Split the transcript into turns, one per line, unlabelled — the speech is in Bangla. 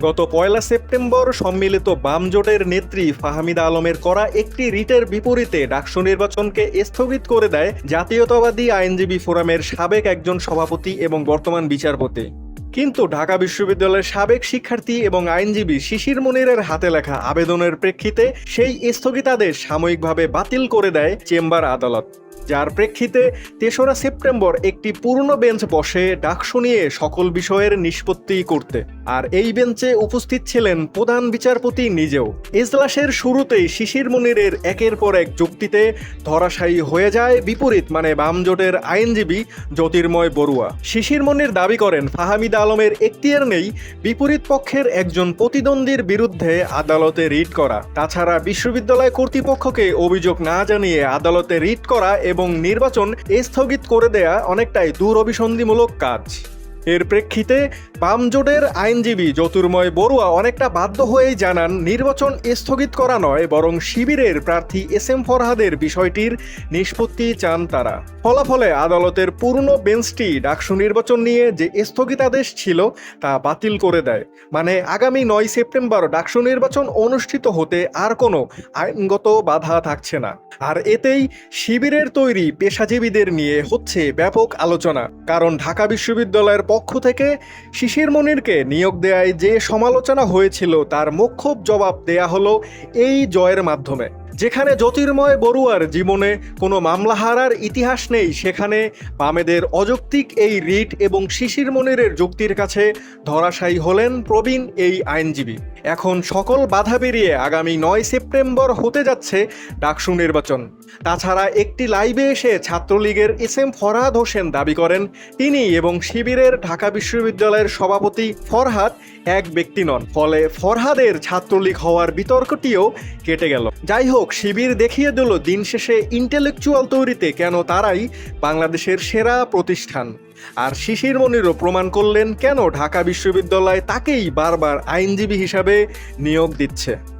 গত পয়লা সেপ্টেম্বর সম্মিলিত বাম জোটের নেত্রী ফাহমিদা আলমের করা একটি রিটের বিপরীতে ডাকসু নির্বাচনকে স্থগিত করে দেয় জাতীয়তাবাদী আইনজীবী ফোরামের সাবেক একজন সভাপতি এবং বর্তমান বিচারপতি। কিন্তু ঢাকা বিশ্ববিদ্যালয়ের সাবেক শিক্ষার্থী এবং আইনজীবী শিশির মনিরের হাতে লেখা আবেদনের প্রেক্ষিতে সেই স্থগিতাদেশ সাময়িকভাবে বাতিল করে দেয় চেম্বার আদালত। যার প্রেক্ষিতে তেসরা সেপ্টেম্বর একটি পূর্ণ বেঞ্চ বসে ডাকসু নিয়ে সকল বিষয়ের নিষ্পত্তি করতে। আর এই বেঞ্চে উপস্থিত ছিলেন প্রধান বিচারপতি নিজেও। এজলাসের শুরুতেই শিশির মনিরের একের পর এক যুক্তিতে ধরাশায়ী হয়ে যায় বিপরীত মানে বামজোটের আইনজীবী জ্যোতির্ময় বড়ুয়া। শিশির মনির দাবি করেন, ফাহামিদ আলমের এখতিয়ার নেই, বিপরীত পক্ষের একজন প্রতিদ্বন্দ্বীর বিরুদ্ধে আদালতে রিট করা। তাছাড়া বিশ্ববিদ্যালয় কর্তৃপক্ষকে অভিযোগ না জানিয়ে আদালতে রিট করা এবং নির্বাচন স্থগিত করে দেয়া অনেকটাই দূরভিসন্ধিমূলক কাজ। এর প্রেক্ষিতে বাম জোটের আইনজীবী জ্যোতির্ময় বড়ুয়া অনেকটা বাধ্য হয়েই জানান, নির্বাচন স্থগিত করা নয়, বরং শিবিরের প্রার্থী এস এম ফরহাদের বিষয়টির নিষ্পত্তি চান তারা। ফলাফলে আদালতের পূর্ণ বেঞ্চটি ডাকসু নির্বাচন নিয়ে যে স্থগিতাদেশ ছিল, তা বাতিল করে দেয়। মানে আগামী নয় সেপ্টেম্বর ডাকসু নির্বাচন অনুষ্ঠিত হতে আর কোনো আইনগত বাধা থাকছে না। আর এতেই শিবিরের তৈরি পেশাজীবীদের নিয়ে হচ্ছে ব্যাপক আলোচনা। কারণ ঢাকা বিশ্ববিদ্যালয়ের পক্ষ থেকে শিশির মনিরকে নিয়োগ দেয়ায় যে সমালোচনা হয়েছিল, তার মোক্ষব জবাব দেয়া হলো এই জয়ের মাধ্যমে। যেখানে জ্যোতির্ময় বড়ুয়ার জীবনে কোনো মামলা হারার ইতিহাস নেই, সেখানে বামেদের অযৌক্তিক এই রিট এবং শিশির মনিরের যুক্তির কাছে ধরাশায়ী হলেন প্রবীণ এই আইনজীবী। এখন সকল বাধা পেরিয়ে আগামী নয় সেপ্টেম্বর হতে যাচ্ছে ডাকসু নির্বাচন। তাছাড়া একটি লাইভে এসে ছাত্রলীগের এস এম ফরহাদ হোসেন দাবি করেন, তিনি এবং শিবিরের ঢাকা বিশ্ববিদ্যালয়ের সভাপতি ফরহাদ এক ব্যক্তি নন। ফলে ফরহাদের ছাত্রলীগ হওয়ার বিতর্কটিও কেটে গেল। যাই হোক, শিবির দেখিয়ে দিল দিন শেষে ইন্টেলেকচুয়াল তৈরিতে কেন তারাই বাংলাদেশের সেরা প্রতিষ্ঠান। আর শিশির মনিরও প্রমাণ করলেন কেন ঢাকা বিশ্ববিদ্যালয় তাকেই বারবার আইনজীবী হিসাবে নিয়োগ দিচ্ছে।